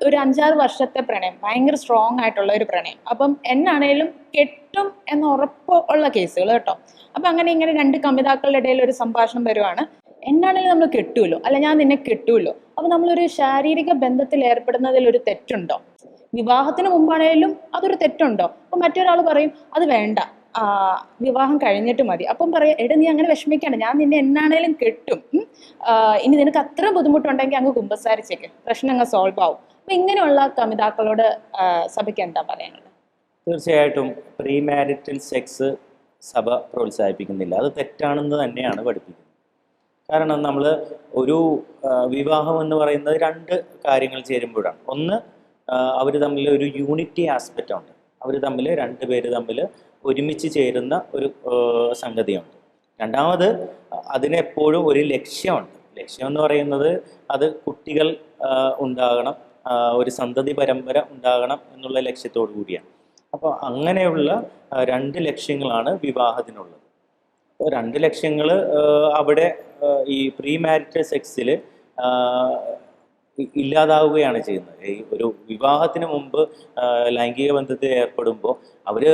ഒരു അഞ്ചാറ് വർഷത്തെ പ്രണയം ഭയങ്കര സ്ട്രോങ് ആയിട്ടുള്ള ഒരു പ്രണയം. അപ്പം എന്നാണേലും കെട്ടും എന്ന ഉറപ്പ് ഉള്ള കേസുകൾ കേട്ടോ. അപ്പം അങ്ങനെ ഇങ്ങനെ രണ്ട് കമിതാക്കളുടെ ഇടയിൽ ഒരു സംഭാഷണം വരുവാണ്. എന്നാണേലും നമ്മൾ കെട്ടുമല്ലോ അല്ല ഞാൻ നിന്നെ കെട്ടുമല്ലോ അപ്പം നമ്മളൊരു ശാരീരിക ബന്ധത്തിൽ ഏർപ്പെടുന്നതിൽ ഒരു തെറ്റുണ്ടോ? വിവാഹത്തിന് മുമ്പാണേലും അതൊരു തെറ്റുണ്ടോ? അപ്പം മറ്റൊരാൾ പറയും അത് വേണ്ട. വിവാഹം കഴിഞ്ഞിട്ട് മതി. അപ്പം പറയാം എടാ നീ അങ്ങനെ വിഷമിക്കണ്ട. ഞാൻ നിന്നെ എന്നാണേലും കെട്ടും. ഇനി നിനക്ക് അത്ര ബുദ്ധിമുട്ടുണ്ടെങ്കിൽ അങ്ങ് കുമ്പസാരിച്ചേക്ക്. പ്രശ്നം അങ്ങ് സോൾവ് ആവും. അപ്പൊ ഇങ്ങനെയുള്ള കമിതാക്കളോട് സഭയ്ക്ക് എന്താ പറയാനുള്ളത്? തീർച്ചയായിട്ടും പ്രീ മാരിറ്റൽ സെക്സ് സഭ പ്രോത്സാഹിപ്പിക്കുന്നില്ല. അത് തെറ്റാണെന്ന് തന്നെയാണ് പഠിപ്പിക്കുന്നത്. കാരണം നമ്മൾ ഒരു വിവാഹം എന്ന് പറയുന്നത് രണ്ട് കാര്യങ്ങൾ ചേരുമ്പോഴാണ്. ഒന്ന് അവർ തമ്മിൽ ഒരു യൂണിറ്റി ആസ്പെക്റ്റ് ഉണ്ട്. അവർ തമ്മിൽ രണ്ട് പേര് തമ്മിൽ ഒരുമിച്ച് ചേരുന്ന ഒരു സംഗതിയുണ്ട്. രണ്ടാമത് അതിനെപ്പോഴും ഒരു ലക്ഷ്യമുണ്ട്. ലക്ഷ്യം എന്ന് പറയുന്നത് അത് കുട്ടികൾ ഉണ്ടാകണം ഒരു സന്തതി പരമ്പര ഉണ്ടാകണം എന്നുള്ള ലക്ഷ്യത്തോടു കൂടിയാണ്. അപ്പോൾ അങ്ങനെയുള്ള രണ്ട് ലക്ഷ്യങ്ങളാണ് വിവാഹത്തിനുള്ളത്. അപ്പോൾ രണ്ട് ലക്ഷ്യങ്ങൾ അവിടെ ഈ പ്രീ മാരിറ്റൽ സെക്സിൽ ഇല്ലാതാവുകയാണ് ചെയ്യുന്നത്. ഈ ഒരു വിവാഹത്തിന് മുമ്പ് ലൈംഗിക ബന്ധത്തിൽ ഏർപ്പെടുമ്പോൾ അവർ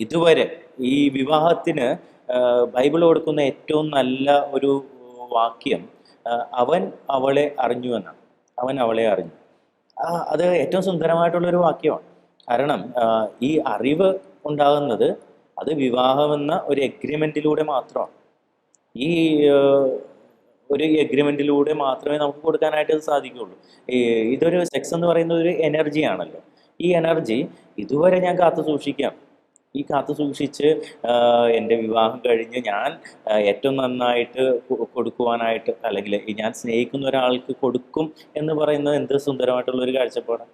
ഇതുവരെ ഈ വിവാഹത്തിന് ബൈബിൾ കൊടുക്കുന്ന ഏറ്റവും നല്ല ഒരു വാക്യം അവൻ അവളെ അറിഞ്ഞു എന്നാണ്. അവൻ അവളെ അറിഞ്ഞു. അത് ഏറ്റവും സുന്ദരമായിട്ടുള്ളൊരു വാക്യമാണ്. കാരണം ഈ അറിവ് ഉണ്ടാകുന്നത് അത് വിവാഹമെന്ന ഒരു എഗ്രിമെന്റിലൂടെ മാത്രമാണ്. ഈ ഒരു എഗ്രിമെന്റിലൂടെ മാത്രമേ നമുക്ക് കൊടുക്കാനായിട്ട് സാധിക്കുകയുള്ളൂ. ഇതൊരു സെക്സ് എന്ന് പറയുന്നത് ഒരു എനർജിയാണല്ലോ ഈ എനർജി ഇതുവരെ ഞാൻ കാത്തു സൂക്ഷിക്കാം. ഈ കാത്തു സൂക്ഷിച്ച് എന്റെ വിവാഹം കഴിഞ്ഞ് ഞാൻ ഏറ്റവും നന്നായിട്ട് കൊടുക്കുവാനായിട്ട് അല്ലെങ്കിൽ ഞാൻ സ്നേഹിക്കുന്ന ഒരാൾക്ക് കൊടുക്കും എന്ന് പറയുന്നത് എന്ത് സുന്ദരമായിട്ടുള്ള ഒരു കാഴ്ചപ്പാടാണ്.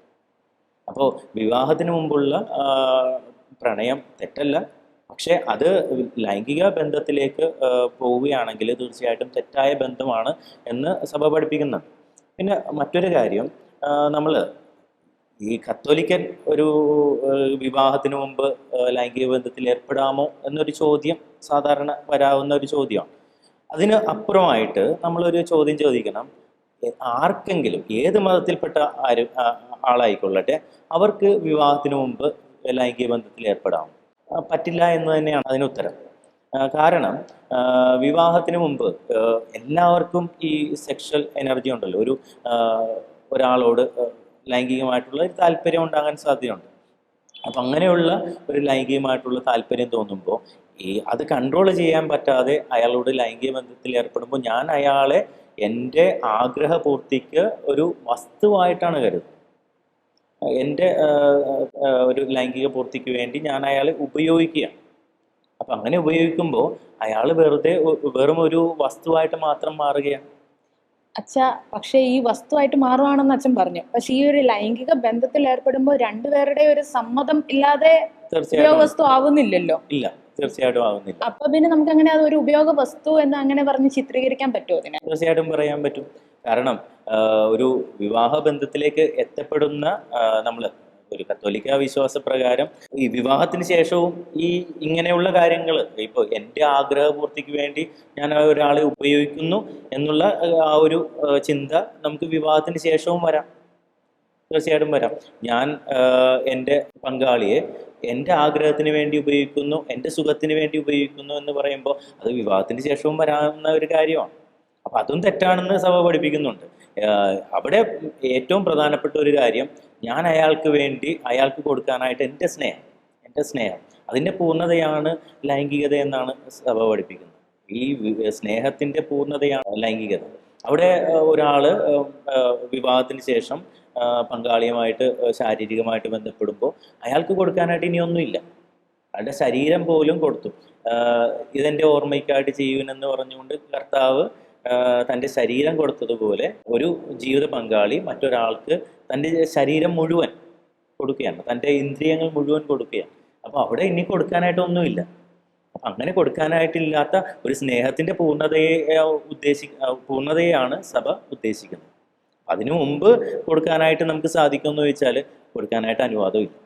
അപ്പോൾ വിവാഹത്തിന് മുമ്പുള്ള പ്രണയം തെറ്റല്ല. പക്ഷേ അത് ലൈംഗിക ബന്ധത്തിലേക്ക് പോവുകയാണെങ്കിൽ തീർച്ചയായിട്ടും തെറ്റായ ബന്ധമാണ് എന്ന് സഭ പഠിപ്പിക്കുന്നുണ്ട്. പിന്നെ മറ്റൊരു കാര്യം നമ്മൾ ഈ കത്തോലിക്കൻ ഒരു വിവാഹത്തിന് മുമ്പ് ലൈംഗിക ബന്ധത്തിൽ ഏർപ്പെടാമോ എന്നൊരു ചോദ്യം സാധാരണ വരാവുന്ന ഒരു ചോദ്യമാണ്. അതിന് അപ്പുറമായിട്ട് നമ്മളൊരു ചോദ്യം ചോദിക്കണം. ആർക്കെങ്കിലും ഏത് മതത്തിൽപ്പെട്ട ആര് ആളായിക്കൊള്ളട്ടെ അവർക്ക് വിവാഹത്തിന് മുമ്പ് ലൈംഗിക ബന്ധത്തിൽ ഏർപ്പെടാം പറ്റില്ല എന്ന് തന്നെയാണ് അതിന് ഉത്തരം. കാരണം വിവാഹത്തിന് മുമ്പ് എല്ലാവർക്കും ഈ സെക്ഷൽ എനർജി ഉണ്ടല്ലോ. ഒരു ഒരാളോട് ലൈംഗികമായിട്ടുള്ള ഒരു താല്പര്യം ഉണ്ടാകാൻ സാധ്യതയുണ്ട്. അപ്പം അങ്ങനെയുള്ള ഒരു ലൈംഗികമായിട്ടുള്ള താല്പര്യം തോന്നുമ്പോൾ ഈ അത് കൺട്രോൾ ചെയ്യാൻ പറ്റാതെ അയാളോട് ലൈംഗിക ബന്ധത്തിൽ ഏർപ്പെടുമ്പോൾ ഞാൻ അയാളെ എന്റെ ആഗ്രഹപൂർത്തിക്ക് ഒരു വസ്തുവായിട്ടാണ് കരുതുന്നത്. എന്റെ ഒരു ലൈംഗിക പൂർത്തിക്ക് വേണ്ടി ഞാൻ അയാളെ ഉപയോഗിക്കുകയാണ്. അപ്പം അങ്ങനെ ഉപയോഗിക്കുമ്പോൾ അയാൾ വെറുതെ വെറും ഒരു വസ്തുവായിട്ട് മാത്രം മാറുകയാണ്. അച്ഛ പക്ഷേ ഈ വസ്തുവായിട്ട് മാറുവാണെന്ന് അച്ഛൻ പറഞ്ഞു. പക്ഷെ ഈ ഒരു ലൈംഗിക ബന്ധത്തിൽ ഏർപ്പെടുമ്പോൾ രണ്ടുപേരുടെ ഒരു സമ്മതം ഇല്ലാതെ തീർച്ചയായിട്ടും. ഉപയോഗവസ്തു ആവുന്നില്ലല്ലോ. ഇല്ല തീർച്ചയായിട്ടും ആവുന്നില്ല. അപ്പൊ പിന്നെ നമുക്ക് അങ്ങനെ അത് ഒരു ഉപയോഗ വസ്തു എന്ന് അങ്ങനെ പറഞ്ഞ് ചിത്രീകരിക്കാൻ പറ്റുമോ അതിനെ? തീർച്ചയായിട്ടും പറയാൻ പറ്റും. കാരണം ഒരു വിവാഹ ബന്ധത്തിലേക്ക് എത്തപ്പെടുന്ന നമ്മൾ ഒരു കത്തോലിക്ക വിശ്വാസ പ്രകാരം ഈ വിവാഹത്തിന് ശേഷവും ഈ ഇങ്ങനെയുള്ള കാര്യങ്ങൾ ഇപ്പോൾ എന്റെ ആഗ്രഹപൂർത്തിക്ക് വേണ്ടി ഞാൻ ഒരാളെ ഉപയോഗിക്കുന്നു എന്നുള്ള ആ ഒരു ചിന്ത നമുക്ക് വിവാഹത്തിന് ശേഷവും വരാം. തീർച്ചയായിട്ടും വരാം. ഞാൻ എന്റെ പങ്കാളിയെ എന്റെ ആഗ്രഹത്തിന് വേണ്ടി ഉപയോഗിക്കുന്നു എന്റെ സുഖത്തിന് വേണ്ടി ഉപയോഗിക്കുന്നു എന്ന് പറയുമ്പോൾ അത് വിവാഹത്തിന് ശേഷവും വരാവുന്ന ഒരു കാര്യമാണ്. അപ്പം അതും തെറ്റാണെന്ന് സഭ പഠിപ്പിക്കുന്നുണ്ട്. അവിടെ ഏറ്റവും പ്രധാനപ്പെട്ട ഒരു കാര്യം ഞാൻ അയാൾക്ക് വേണ്ടി അയാൾക്ക് കൊടുക്കാനായിട്ട് എന്റെ സ്നേഹം എന്റെ സ്നേഹം. അതിന്റെ പൂർണതയാണ് ലൈംഗികത എന്നാണ് സഭ പഠിപ്പിക്കുന്നത്. ഈ സ്നേഹത്തിന്റെ പൂർണതയാണ് ലൈംഗികത. അവിടെ ഒരാൾ വിവാഹത്തിന് ശേഷം പങ്കാളിയുമായിട്ട് ശാരീരികമായിട്ട് ബന്ധപ്പെടുമ്പോൾ അയാൾക്ക് കൊടുക്കാനായിട്ട് ഇനിയൊന്നുമില്ല. അയാളുടെ ശരീരം പോലും കൊടുത്തു. ഇതെന്റെ ഓർമ്മയ്ക്കായിട്ട് ചെയ്യുവനെന്ന് പറഞ്ഞുകൊണ്ട് കർത്താവ് തന്റെ ശരീരം കൊടുത്തതുപോലെ ഒരു ജീവിത പങ്കാളി മറ്റൊരാൾക്ക് തന്റെ ശരീരം മുഴുവൻ കൊടുക്കുകയാണ്. തന്റെ ഇന്ദ്രിയങ്ങൾ മുഴുവൻ കൊടുക്കുകയാണ്. അപ്പോൾ അവിടെ ഇനി കൊടുക്കാനായിട്ടൊന്നുമില്ല. അങ്ങനെ കൊടുക്കാനായിട്ടില്ലാത്ത ഒരു സ്നേഹത്തിന്റെ പൂർണതയെ ഉദ്ദേശി പൂർണതയാണ് സഭ ഉദ്ദേശിക്കുന്നത്. അതിനു മുമ്പ് കൊടുക്കാനായിട്ട് നമുക്ക് സാധിക്കുമെന്ന് ചോദിച്ചാൽ കൊടുക്കാനായിട്ട് അനുവാദമില്ല.